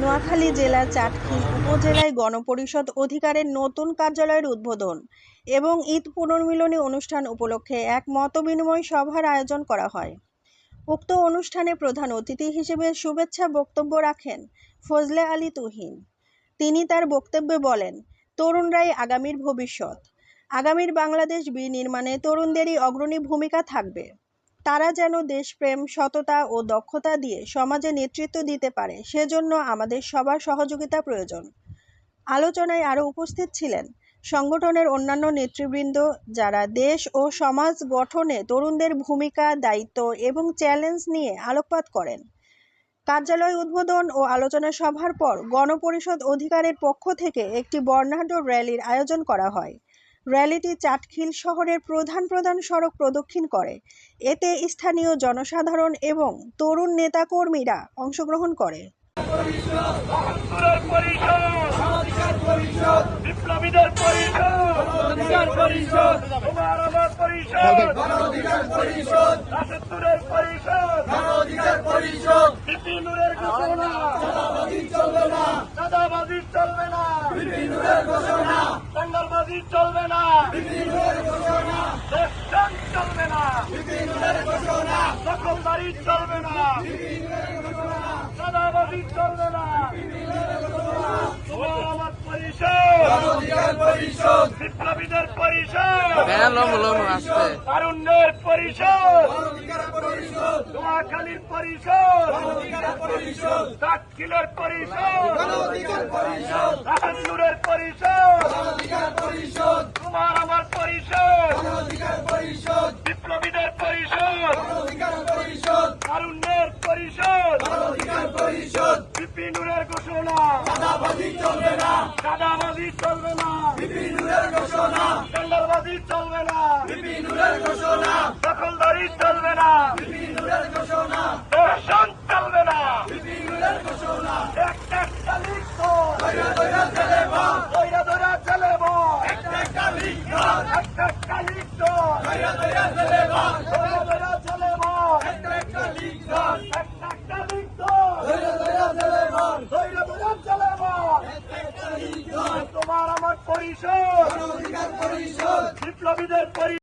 নোয়াখালী জেলার চাটখিল উপজেলায় গণপরিষদ অধিকারের নতুন কার্যালয়ের উদ্বোধন এবং ঈদ পুনর্মিলনী অনুষ্ঠান উপলক্ষে এক মতবিনিময় সভার আয়োজন করা হয়। উক্ত অনুষ্ঠানে প্রধান অতিথি হিসেবে শুভেচ্ছা বক্তব্য রাখেন ফজলে আলী তুহিন। তিনি তার বক্তব্যে বলেন, তরুণরাই আগামীর ভবিষ্যৎ। আগামীর বাংলাদেশ বিনির্মাণে তরুণদেরই অগ্রণী ভূমিকা থাকবে। তারা যেন দেশপ্রেম, সততা ও দক্ষতা দিয়ে সমাজে নেতৃত্ব দিতে পারে, সেজন্য আমাদের সবার সহযোগিতা প্রয়োজন। আলোচনায় আরও উপস্থিত ছিলেন সংগঠনের অন্যান্য নেতৃবৃন্দ যারা দেশ ও সমাজ গঠনে তরুণদের ভূমিকা, দায়িত্ব এবং চ্যালেঞ্জ নিয়ে আলোকপাত করেন। কার্যালয় উদ্বোধন ও আলোচনা সভার পর গণপরিষদ অধিকারের পক্ষ থেকে একটি বর্ণাঢ্য র্যালির আয়োজন করা হয়। র্যালিটি চাটখিল শহরের প্রধান প্রধান সড়ক প্রদক্ষিণ করে। এতে স্থানীয় জনসাধারণ এবং তরুণ নেতাকর্মীরা অংশগ্রহণ করে। চলবে না। দঙ্গলবাজি চলবে না। চলবে না। দখলদারি চলবে না। দাদাবাজি চলবে না। পরিষদ। বিপ্লবীদের পরিষদ। ব্যানার লম্ব লম্ব আসছে তারুণ্যের পরিষদ। নোয়াখালীর পরিষদ। দাক্ষিলের পরিষদ। রাহানুরের পরিষদ তোমার আমার পরিষদ বিপ্লবীদের পরিষদ তারুণ্যের পরিষদ বিপিনুরের ঘোষণা। দাদাবাজি চলবে না। দাদাবাজি চলবে না। বিপিনুরের ঘোষণা। টেন্ডারবাজি চলবে না। বিপিনুরের ঘোষণা। দখলদারি চলবে না। বিপিনুরের ঘোষণা। দর্শন চলবে না। বিপিনুরের ঘোষণা। একটা একটা লিখত দইরা দইরা চলে বল দইরা দইরা চলে বল একটা একটা লিখত একটা একটা লিখত দইরা দইরা চলে বল দইরা দইরা চলে বল একটা একটা লিখত একটা একটা লিখত দইরা দইরা চলে বল দইরা দইরা চলে বল একটা একটা লিখত তোমার আমার পরিষদ। বিপ্লবীদের পরিষদ